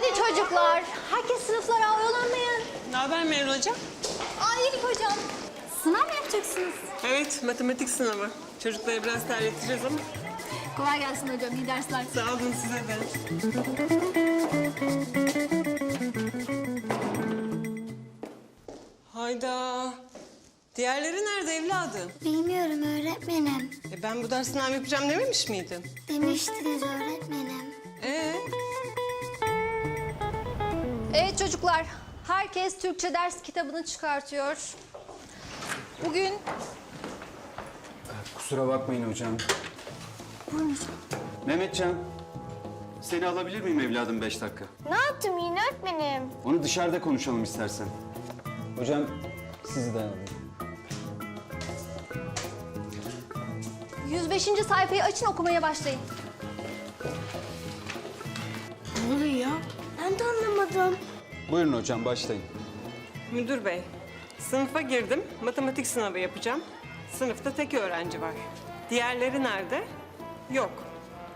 Hadi çocuklar. Herkes sınıflara oyalanmayın. Ne haber Meral Hocam? Aa hocam. Sınav mı yapacaksınız? Evet, matematik sınavı. Çocukları biraz terleteceğiz ama Kolay gelsin hocam. İyi dersler. sağ olun size de. Hayda. Diğerleri nerede evladım? Bilmiyorum öğretmenim. E ben bu ders sınav yapacağım dememiş miydim? Demiştiniz öğretmenim. Ee, Evet çocuklar. Herkes Türkçe ders kitabını çıkartıyor. Bugün Kusura bakmayın hocam. Mehmetcan, seni alabilir miyim evladım beş dakika? Ne yaptım yine öğretmenim? Onu dışarıda konuşalım istersen. Hocam, sizi de alayım. 105. sayfayı açın okumaya başlayın. Ben de anlamadım. Buyurun hocam, başlayın. müdür bey. Sınıfa girdim, matematik sınavı yapacağım. Sınıfta tek öğrenci var. Diğerleri nerede? Yok.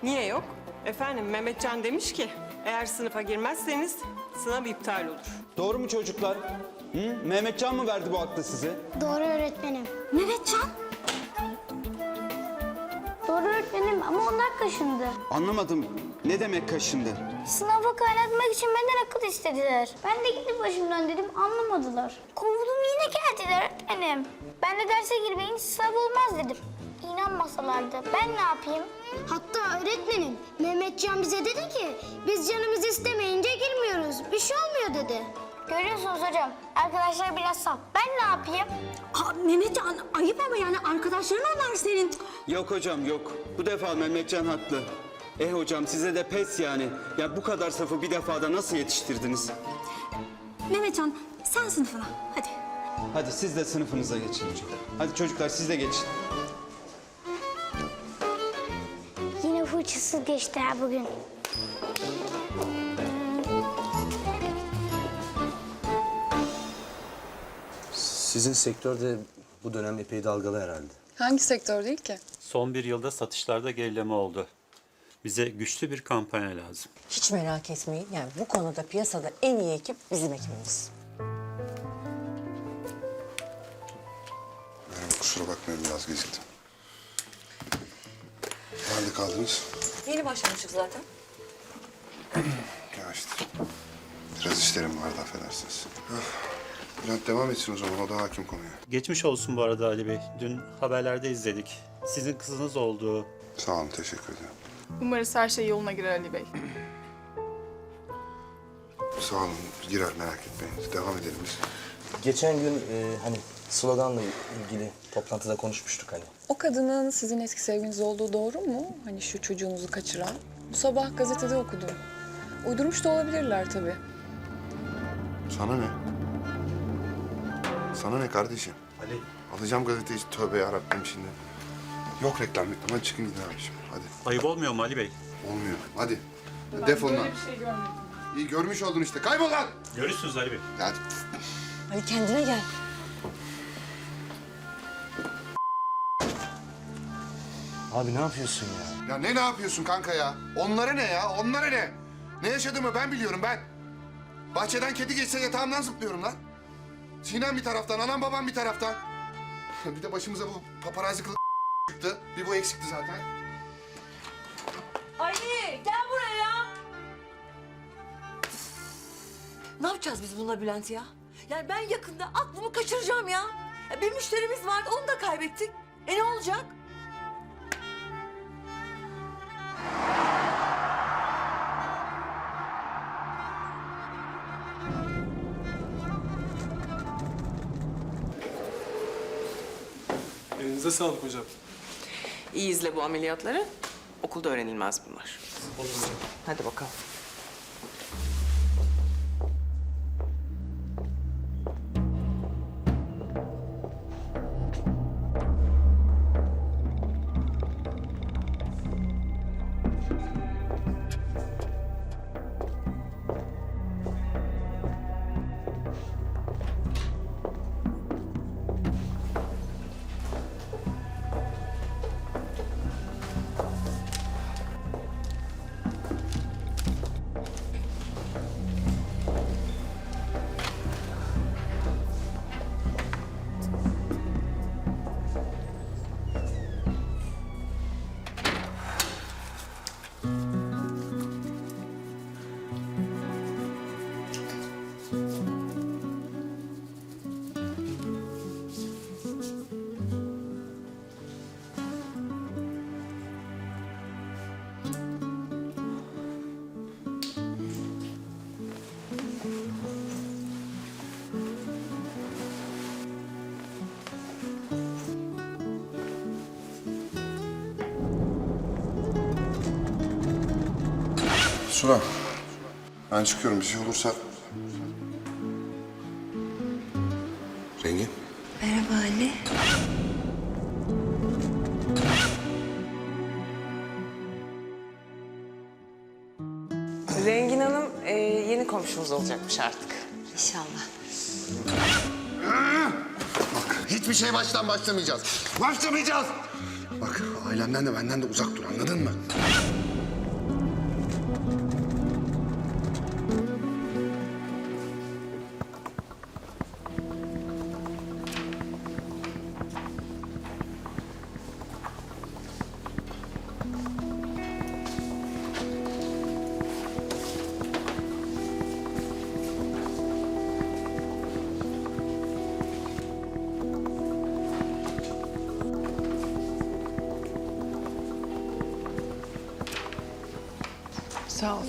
Niye yok? Efendim Mehmetcan demiş ki, eğer sınıfa girmezseniz sınav iptal olur. Doğru mu çocuklar? Hı? Mehmetcan mı verdi bu aklı size? Doğru öğretmenim. Mehmetcan. Doğru öğretmenim ama onlar kaşındı. Anlamadım. Ne demek kaşındı? Sınava kaynatmak için benden akıl istediler. Ben de gidip başımdan dedim anlamadılar. Kovdum yine geldiler öğretmenim. Ben de derse girmeyin sınav olmaz dedim. İnanmasalardı ben ne yapayım? Hatta öğretmenim Mehmetcan bize dedi ki biz canımız istemeyince girmiyoruz. Bir şey olmuyor dedi. Görüyorsunuz hocam arkadaşlar biraz saf. Ben ne yapayım? Aa, Mehmetcan ayıp ama yani arkadaşların onlar senin. Yok hocam, yok. Bu defa Mehmetcan haklı. Eh hocam, size de pes yani. Ya bu kadar safı bir defada nasıl yetiştirdiniz? Mehmetcan sen sınıfına hadi. Hadi siz de sınıfınıza geçin hocam. Hadi çocuklar siz de geçin. Yine fırçasız geçti ha bugün. Sizin sektörde bu dönem epey dalgalı herhalde. Hangi sektör değil ki? Son bir yılda satışlarda gerileme oldu. Bize güçlü bir kampanya lazım. Hiç merak etmeyin. Yani bu konuda piyasada en iyi ekip bizim ekibimiz. Merhaba, kusura bakmayın biraz geciktim. Nerede kaldınız? Yeni başlamıştık zaten. Ya işte. Biraz işlerim vardı affedersiniz. Öf. Bülent devam etsin o zaman, o da hakim konuya. Geçmiş olsun bu arada Ali Bey. Dün haberlerde izledik. Sizin kızınız olduğu. Sağ olun, teşekkür ederim. Umarız her şey yoluna girer Ali Bey. Sağ olun, girer merak etmeyin. Devam edelim biz. Geçen gün e, hani sloganla ilgili toplantıda konuşmuştuk hani. O kadının sizin eski sevgiliniz olduğu doğru mu? Hani şu çocuğunuzu kaçıran. Bu sabah gazetede okudum. Uydurmuş da olabilirler tabii. Sana ne? Sana ne kardeşim? Ali Alacağım gazeteyi, tövbe yarabbim şimdi. Yok reklam reklam, hadi çıkın gidin abi şimdi, hadi. Ayıp olmuyor mu Ali Bey? Olmuyor, hadi. Defolun lan. İyi görmüş oldun işte, kaybol lan! Görürsünüz Ali Bey. Hadi. Hadi kendine gel. abi ne yapıyorsun ya? Ya ne ne yapıyorsun kanka ya? Onlara ne ya? Onlara ne? Ne yaşadığımı ben biliyorum ben. Bahçeden kedi geçse yatağımdan zıplıyorum lan. Sinem bir taraftan, anam babam bir taraftan. bir de başımıza bu paparazzi kılık çıktı. Bir bu eksikti zaten. Ali gel buraya. Ne yapacağız biz bununla Bülent ya? Yani ben yakında aklımı kaçıracağım ya. ya bir müşterimiz vardı onu da kaybettik. E ne olacak? Elinize sağlık hocam. İyi izle bu ameliyatları. Okulda öğrenilmez bunlar. Hadi bakalım. Suna. Ben çıkıyorum. Bir şey olursa... Rengin. Merhaba Ali. Rengin Hanım e, yeni komşumuz olacakmış artık. İnşallah. Bak hiçbir şey baştan başlamayacağız. Başlamayacağız. Bak ailemden de benden de uzak dur anladın mı? Sağ ol.